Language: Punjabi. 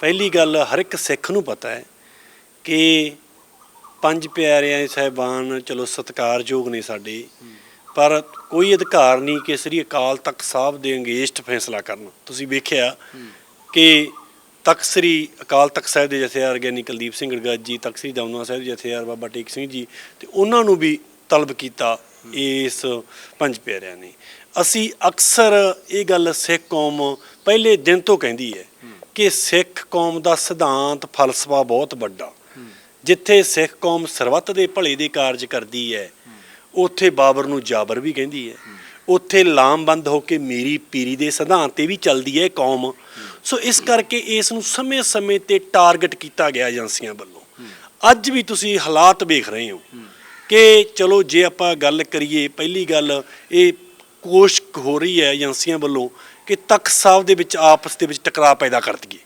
ਪਹਿਲੀ ਗੱਲ ਹਰ ਇੱਕ ਸਿੱਖ ਨੂੰ ਪਤਾ ਹੈ ਕਿ ਪੰਜ ਪਿਆਰਿਆਂ ਦੇ ਸਾਹਿਬਾਨ, ਚਲੋ ਸਤਿਕਾਰਯੋਗ ਨੇ ਸਾਡੇ, ਪਰ ਕੋਈ ਅਧਿਕਾਰ ਨਹੀਂ ਕਿ ਸ੍ਰੀ ਅਕਾਲ ਤਖਤ ਸਾਹਿਬ ਦੇ ਅੰਗੇਸਟ ਫੈਸਲਾ ਕਰਨ। ਤੁਸੀਂ ਵੇਖਿਆ ਕਿ ਤਖਤ ਸ੍ਰੀ ਅਕਾਲ ਤਖਤ ਸਾਹਿਬ ਦੇ ਜਥੇਦਾਰ ਗਿਆਨੀ ਕੁਲਦੀਪ ਸਿੰਘ ਗੜਗੜ ਜੀ ਤਖਤ ਸ੍ਰੀ ਦਮਨਾ ਸਾਹਿਬ ਦੇ ਜਥੇਦਾਰ ਬਾਬਾ ਟੇਕ ਸਿੰਘ ਜੀ ਤੇ ਉਹਨਾਂ ਨੂੰ ਵੀ ਤਲਬ ਕੀਤਾ ਇਸ ਪੰਜ ਪਿਆਰਿਆਂ ਨੇ। ਅਸੀਂ ਅਕਸਰ ਇਹ ਗੱਲ ਸਿੱਖ ਕੌਮ ਪਹਿਲੇ ਦਿਨ ਤੋਂ ਕਹਿੰਦੀ ਹੈ ਕਿ ਸਿੱਖ ਕੌਮ ਦਾ ਸਿਧਾਂਤ ਫਲਸਫਾ ਬਹੁਤ ਵੱਡਾ। ਜਿੱਥੇ ਸਿੱਖ ਕੌਮ ਸਰਬੱਤ ਦੇ ਭਲੇ ਦੇ ਕਾਰਜ ਕਰਦੀ ਹੈ, ਉੱਥੇ ਬਾਬਰ ਨੂੰ ਜਾਬਰ ਵੀ ਕਹਿੰਦੀ ਹੈ। ਉੱਥੇ ਲਾਮਬੰਦ ਹੋ ਕੇ ਮੇਰੀ ਪੀਰੀ ਦੇ ਸਿਧਾਂਤ ਤੇ ਵੀ ਚੱਲਦੀ ਹੈ ਕੌਮ। ਸੋ ਇਸ ਕਰਕੇ ਇਸ ਨੂੰ ਸਮੇਂ-ਸਮੇਂ ਤੇ ਟਾਰਗੇਟ ਕੀਤਾ ਗਿਆ ਏਜੰਸੀਆਂ ਵੱਲੋਂ। ਅੱਜ ਵੀ ਤੁਸੀਂ ਹਾਲਾਤ ਵੇਖ ਰਹੇ ਹੋ ਕਿ ਚਲੋ ਜੇ ਆਪਾਂ ਗੱਲ ਕਰੀਏ, ਪਹਿਲੀ ਗੱਲ ਇਹ ਕੋਸ਼ਿਸ਼ ਹੋ ਰਹੀ ਹੈ ਏਜੰਸੀਆਂ ਵੱਲੋਂ ਕਿ ਤਖਤ ਸਾਹਿਬ ਦੇ ਵਿੱਚ ਆਪਸ ਦੇ ਵਿੱਚ ਟਕਰਾਅ ਪੈਦਾ ਕਰ ਦਈਏ।